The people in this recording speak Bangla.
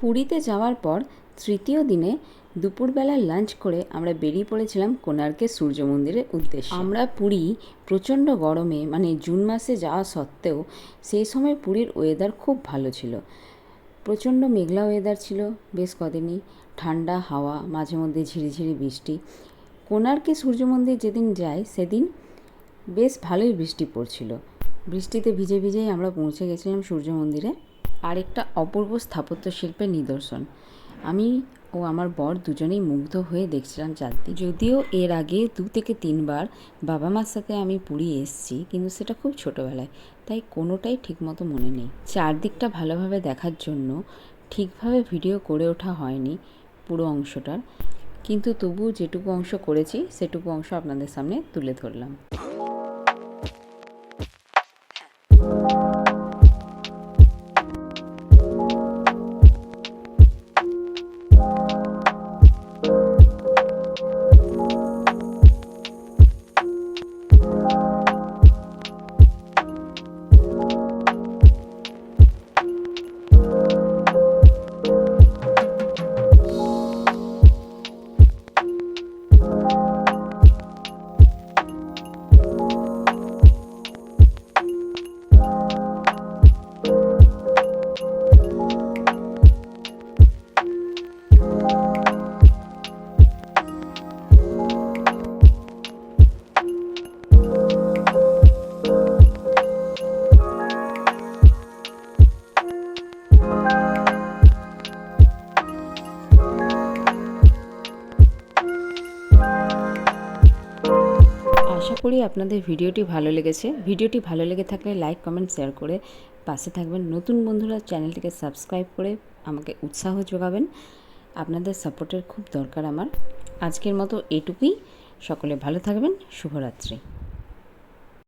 পুরীতে যাওয়ার পর তৃতীয় দিনে দুপুরবেলা লাঞ্চ করে আমরা বেরিয়ে পড়েছিলাম কোণার্কের সূর্য মন্দিরের উদ্দেশ্যে। আমরা পুরী প্রচণ্ড গরমে মানে জুন মাসে যাওয়া সত্ত্বেও সেই সময় পুরীর ওয়েদার খুব ভালো ছিল। প্রচণ্ড মেঘলা ওয়েদার ছিল বেশ কদিনই, ঠান্ডা হাওয়া, মাঝে মধ্যে ঝিরিঝিরি বৃষ্টি। কোণার্কে সূর্য মন্দির যেদিন যাই সেদিন বেশ ভালোই বৃষ্টি পড়ছিল। বৃষ্টিতে ভিজে ভিজেই আমরা পৌঁছে গেছিলাম সূর্য মন্দিরে আরেকটা অপূর্ব স্থাপত্য শিল্পের নিদর্শন। আমি ও আমার বর দুজনেই মুগ্ধ হয়ে দেখছিলাম চারদিক। যদিও এর আগে দু থেকে তিনবার বাবা মার সাথে আমি পুরী এসেছি, কিন্তু সেটা খুব ছোটোবেলায়, তাই কোনোটাই ঠিকমতো মনে নেই। চারদিকটা ভালোভাবে দেখার জন্য ঠিকভাবে ভিডিও করে ওঠা হয়নি পুরো অংশটার, কিন্তু তবু যেটুকু অংশ করেছি, সেটুকু অংশ আপনাদের সামনে তুলে ধরলাম। আশা করি আপনাদের ভিডিওটি ভালো লেগেছে। ভিডিওটি ভালো লেগে থাকলে লাইক, কমেন্ট, শেয়ার করে পাশে থাকবেন নতুন বন্ধুরা চ্যানেলটিকে সাবস্ক্রাইব করে আমাকে উৎসাহ যোগাবেন। আপনাদের সাপোর্টের খুব দরকার আমার। আজকের মতো এটুকুই। সকলে ভালো থাকবেন। শুভরাত্রি।